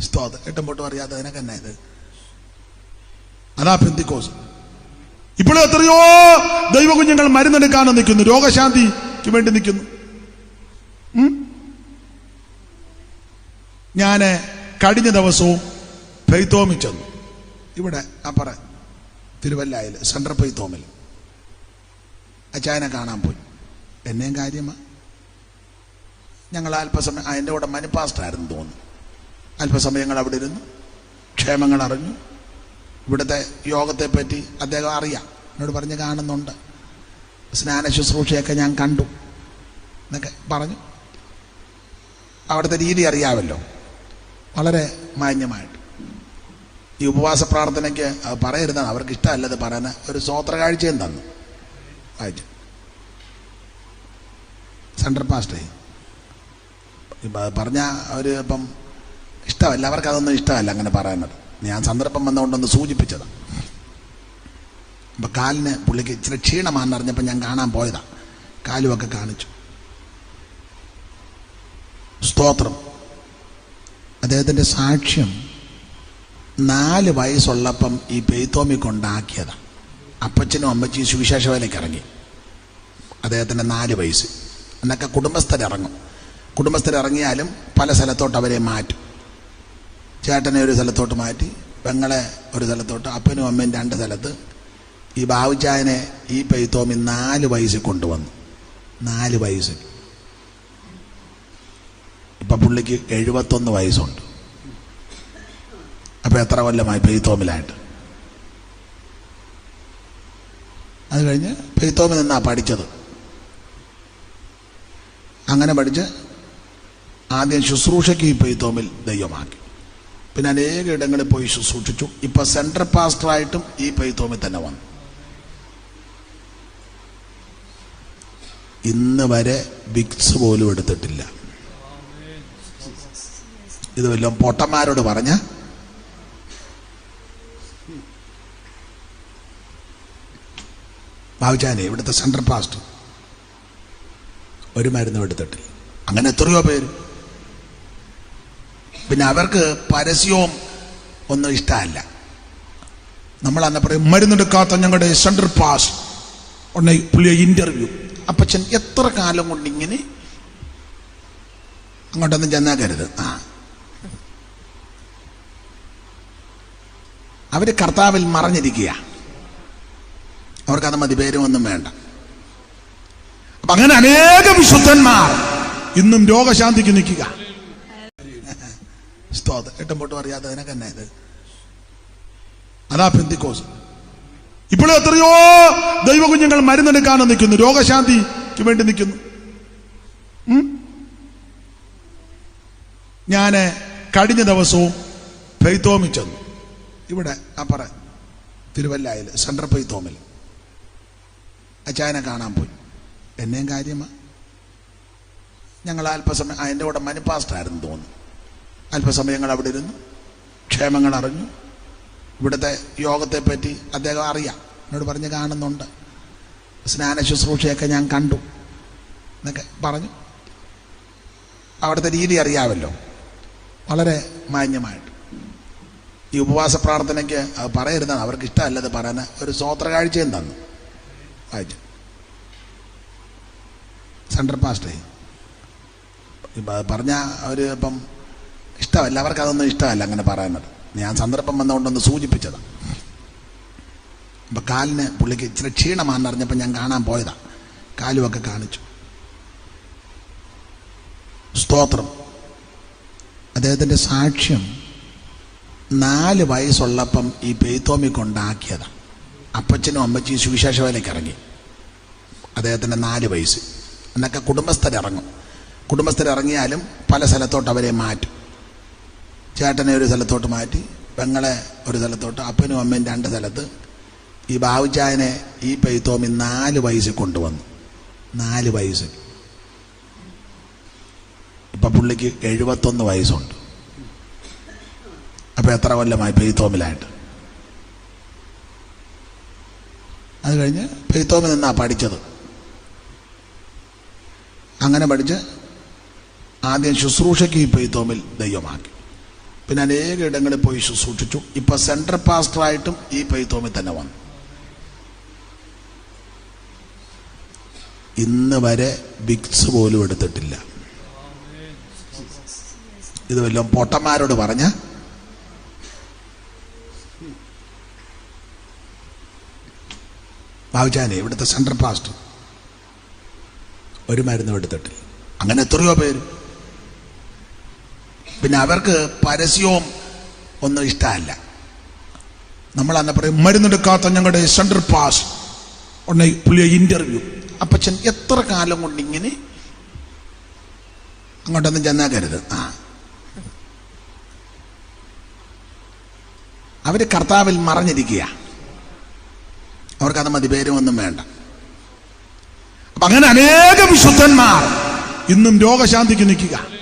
സ്തോത്രം എട്ടും പൊട്ടും അറിയാതെ നിനക്ക് തന്നെ ഇത്. അതാ പെന്തിക്കോസ് ഇപ്പോഴും എത്രയോ ദൈവകുഞ്ഞുങ്ങൾ മരുന്നെടുക്കാനും നിൽക്കുന്നു. രോഗശാന്തിക്ക് വേണ്ടി നിൽക്കുന്നു. ഞാൻ കഴിഞ്ഞ ദിവസവും പെയ്തോമി ചെന്നു. ഇവിടെ അപ്പറ തിരുവല്ലായിൽ സെൻട്രൽ പെയ്തോമിൽ അച്ചായനെ കാണാൻ പോയി. എന്നെയും കാര്യമാ? ഞങ്ങൾ അല്പസമയം എന്റെ കൂടെ മനുപാസ്റ്റായിരുന്നു തോന്നുന്നു. അല്പസമയങ്ങൾ അവിടെ ഇരുന്നു. ക്ഷേമങ്ങൾ അറിഞ്ഞു. ഇവിടുത്തെ യോഗത്തെ പറ്റി അദ്ദേഹം അറിയാം. എന്നോട് പറഞ്ഞ് കാണുന്നുണ്ട്. സ്നാന ശുശ്രൂഷയൊക്കെ ഞാൻ കണ്ടു. എന്നൊക്കെ പറഞ്ഞു. അവിടുത്തെ രീതി അറിയാമല്ലോ. വളരെ മാന്യമായിട്ട്. ഈ ഉപവാസ പ്രാർത്ഥനയ്ക്ക് പറയരുതാണ് അവർക്ക് ഇഷ്ടമല്ലത് പറയാൻ ഒരു സ്വോത്ര കാഴ്ചയും തന്നു. വായിച്ചു സെൻട്രൽ പാസ്റ്റേ പറഞ്ഞ അവർ ഇപ്പം ഇഷ്ടമല്ല അവർക്ക് അതൊന്നും ഇഷ്ടമല്ല അങ്ങനെ പറയുന്നത്. ഞാൻ സന്ദർഭം വന്നുകൊണ്ടൊന്ന് സൂചിപ്പിച്ചതാണ് അപ്പം കാലിന് പുള്ളിക്ക് ഇച്ചിരി ക്ഷീണമാണെന്ന് അറിഞ്ഞപ്പോൾ ഞാൻ കാണാൻ പോയതാ. കാലുമൊക്കെ കാണിച്ചു. സ്തോത്രം. അദ്ദേഹത്തിന്റെ സാക്ഷ്യം നാല് വയസ്സുള്ളപ്പം ഈ പെയ്ത്തോമി കൊണ്ടാക്കിയതാണ് അപ്പച്ചനും അമ്മച്ചിയും സുവിശേഷ വേലയ്ക്ക് ഇറങ്ങി. അദ്ദേഹത്തിന്റെ നാല് വയസ്സ്. എന്നൊക്കെ കുടുംബസ്ഥരിറങ്ങും. കുടുംബസ്ഥരിറങ്ങിയാലും പല സ്ഥലത്തോട്ട് അവരെ മാറ്റും. ചേട്ടനെ ഒരു സ്ഥലത്തോട്ട് മാറ്റി പെങ്ങളെ ഒരു സ്ഥലത്തോട്ട് അപ്പനും അമ്മയും രണ്ട് സ്ഥലത്ത്. ഈ ബാവുച്ചായനെ ഈ പെയ്ത്തോമി നാല് വയസ്സിൽ കൊണ്ടുവന്നു. നാല് വയസ്സിൽ. ഇപ്പം പുള്ളിക്ക് എഴുപത്തൊന്ന് വയസ്സുണ്ട്. അപ്പം എത്ര കൊല്ലമായി പെയ്ത്തോമിലായിട്ട് അത് കഴിഞ്ഞ് പെയ്ത്തോമിൽ നിന്നാ പഠിച്ചത്. അങ്ങനെ പഠിച്ച് ആദ്യം ശുശ്രൂഷയ്ക്ക് ഈ പെയ്ത്തോമിൽ ദൈവമാക്കി. പിന്നെ അനേക ഇടങ്ങളിൽ പോയി ശുശ്രൂഷിച്ചു ഇപ്പൊ സെൻട്രൽ പാസ്റ്ററായിട്ടും ഈ പെയ്ത്തോമിൽ തന്നെ വന്നു. ഇന്ന് വരെ വിക്സ് പോലും എടുത്തിട്ടില്ല. ഇത് വല്ലതും പൊട്ടന്മാരോട് പറഞ്ഞ ബാബുചാനെ ഇവിടുത്തെ സെൻട്രൽ പാസ്റ്റ് ഒരു മരുന്നും എടുത്തിട്ടില്ല. അങ്ങനെ എത്രയോ പേര്. പിന്നെ അവർക്ക് പരസ്യവും ഒന്നും ഇഷ്ടമല്ല. നമ്മൾ അന്ന് പറയും മരുന്നെടുക്കാത്ത ഞങ്ങളുടെ സെൻട്രൽ പാസ് ഉടനെ പുള്ളിയെ ഇന്റർവ്യൂ അപ്പച്ചൻ എത്ര കാലം കൊണ്ട് ഇങ്ങനെ അങ്ങോട്ടൊന്നും ചെന്നേക്കരുത് ആ. അവർ കർത്താവിൽ മറഞ്ഞിരിക്കുക അവർക്കത് മതി പേരും ഒന്നും വേണ്ട. അപ്പൊ അങ്ങനെ അനേക വിശുദ്ധന്മാർ ഇന്നും രോഗശാന്തിക്ക് നിൽക്കുക. സ്തോത്രം. എട്ടും പൊട്ടും അറിയാതെ നിനക്ക് തന്നെ ഇത്? അതാ പെന്തിക്കോസ്. ഇപ്പോഴും എത്രയോ ദൈവകുഞ്ഞുങ്ങൾ മരുന്നെടുക്കാനും നിൽക്കുന്നു. രോഗശാന്തിക്ക് വേണ്ടി നിൽക്കുന്നു. ഞാൻ കഴിഞ്ഞ ദിവസവും പെയ്തോമി ചെന്നു. ഇവിടെ അപ്പറ തിരുവല്ലായിൽ സെൻട്രൽ പെയ്തോമിൽ അച്ചായനെ കാണാൻ പോയി. എന്നെയും കാര്യമാ? ഞങ്ങൾ അല്പസമയം എന്റെ കൂടെ മനുപാസ്റ്റായിരുന്നു തോന്നുന്നു. അല്പസമയങ്ങൾ അവിടെ ഇരുന്നു. ക്ഷേമങ്ങൾ അറിഞ്ഞു. ഇവിടുത്തെ യോഗത്തെപ്പറ്റി അദ്ദേഹം അറിയാം. എന്നോട് പറഞ്ഞ് കാണുന്നുണ്ട്. സ്നാന ശുശ്രൂഷയൊക്കെ ഞാൻ കണ്ടു. എന്നൊക്കെ പറഞ്ഞു. അവിടുത്തെ രീതി അറിയാമല്ലോ. വളരെ മാന്യമായിട്ട്. ഈ ഉപവാസ പ്രാർത്ഥനയ്ക്ക് പറയരുതാണ് അവർക്ക് ഇഷ്ടമല്ലത് പറയാൻ ഒരു സ്വോത്ര കാഴ്ചയും തന്നു. വായിച്ചു. സെൻട്രൽ പാസ്റ്റേ പറഞ്ഞ അവർ ഇപ്പം ഇഷ്ടമല്ല. അവർക്ക് അതൊന്നും ഇഷ്ടമല്ല അങ്ങനെ പറയുന്നത്. ഞാൻ സന്ദർഭം വന്നുകൊണ്ടൊന്ന് സൂചിപ്പിച്ചതാണ് അപ്പം കാലിന് പുള്ളിക്ക് ഇച്ചിരി ക്ഷീണമാണെന്നറിഞ്ഞപ്പോൾ ഞാൻ കാണാൻ പോയതാ. കാലുമൊക്കെ കാണിച്ചു. സ്തോത്രം. അദ്ദേഹത്തിന്റെ സാക്ഷ്യം നാല് വയസ്സുള്ളപ്പം ഈ പെയ്ത്തോമി കൊണ്ടാക്കിയതാണ് അപ്പച്ചനും അമ്മച്ചിയും സുവിശേഷ വേലയ്ക്ക് ഇറങ്ങി. അദ്ദേഹത്തിന്റെ നാല് വയസ്സ്. എന്നൊക്കെ കുടുംബസ്ഥരിറങ്ങും. കുടുംബസ്ഥരിറങ്ങിയാലും പല സ്ഥലത്തോട്ട് അവരെ മാറ്റും. ചേട്ടനെ ഒരു സ്ഥലത്തോട്ട് മാറ്റി പെങ്ങളെ ഒരു സ്ഥലത്തോട്ട് അപ്പനും അമ്മയും രണ്ട് സ്ഥലത്ത്. ഈ ബാവുച്ചായനെ ഈ പെയ്ത്തോമി നാല് വയസ്സിൽ കൊണ്ടുവന്നു. നാല് വയസ്സിൽ. ഇപ്പൊ പുള്ളിക്ക് എഴുപത്തൊന്ന് വയസ്സുണ്ട്. അപ്പൊ എത്ര കൊല്ലമായി പെയ്ത്തോമിലായിട്ട് അത് കഴിഞ്ഞ് പെയ്ത്തോമിൽ നിന്നാ പഠിച്ചത്. അങ്ങനെ പഠിച്ച് ആദ്യം ശുശ്രൂഷയ്ക്ക് ഈ പെയ്ത്തോമിൽ ദൈവമാക്കി. പിന്നെ അനേക ഇടങ്ങളിൽ പോയി ശുശ്രൂഷിച്ചു ഇപ്പൊ സെൻട്രൽ പാസ്റ്ററായിട്ടും ഈ പൈത്തോമിൽ തന്നെ വന്നു. ഇന്ന് വരെ ബിഗ്സ് പോലും എടുത്തിട്ടില്ല. ഇത് വല്ലതും പൊട്ടന്മാരോട് പറഞ്ഞ. ബാബുജാനെ ഇവിടുത്തെ സെൻട്രൽ പാസ്റ്റർ ഒരു മരുന്നും എടുത്തിട്ടില്ല. അങ്ങനെ എത്രയോ പേര്. പിന്നെ അവർക്ക് പരസ്യവും ഒന്നും ഇഷ്ടമല്ല. നമ്മൾ അന്ന് പറയും മരുന്നെടുക്കാത്ത ഞങ്ങളുടെ സെൻട്രൽ പാസ് ഉടനെ പുള്ളിയെ ഇന്റർവ്യൂ അപ്പച്ചൻ എത്ര കാലം കൊണ്ട് ഇങ്ങനെ അങ്ങോട്ടൊന്നും ചെന്നാക്കരുത്. ആ. അവർ കർത്താവിൽ മറഞ്ഞിരിക്കുക. അവർക്കത് മതി പേരുമൊന്നും വേണ്ട. അപ്പൊ അങ്ങനെ അനേക വിശുദ്ധന്മാർ ഇന്നും രോഗശാന്തിക്ക് നിൽക്കുക.